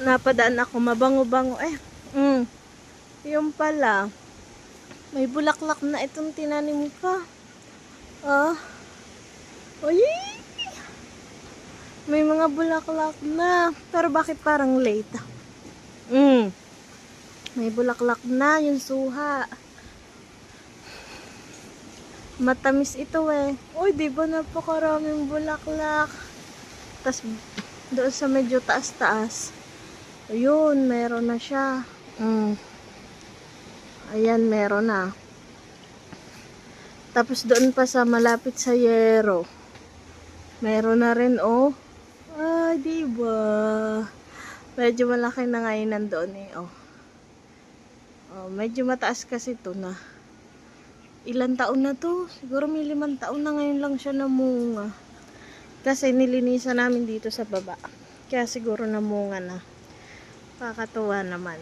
napadaan ako, mabango-bango. Eh, mm, yung pala, may bulaklak na itong tinanim ka. Ah, uy, may mga bulaklak na. Pero bakit parang late? Mm, may bulaklak na yung suha. Matamis ito eh. Uy, di ba napakaraming bulaklak? Tapos, doon sa medyo taas-taas. Ayun, meron na siya. Mm. Ayan, meron na. Tapos doon pa sa malapit sa yero. Meron na rin, oh. Ay, di? Medyo malaki na ngayon nandoon eh, oh. Oh, medyo mataas kasi to na. Ilan taon na to? Siguro may limang taon na ngayon lang siya namunga. Kasi nilinisan namin dito sa baba. Kaya siguro namunga na. Kakatuwa naman.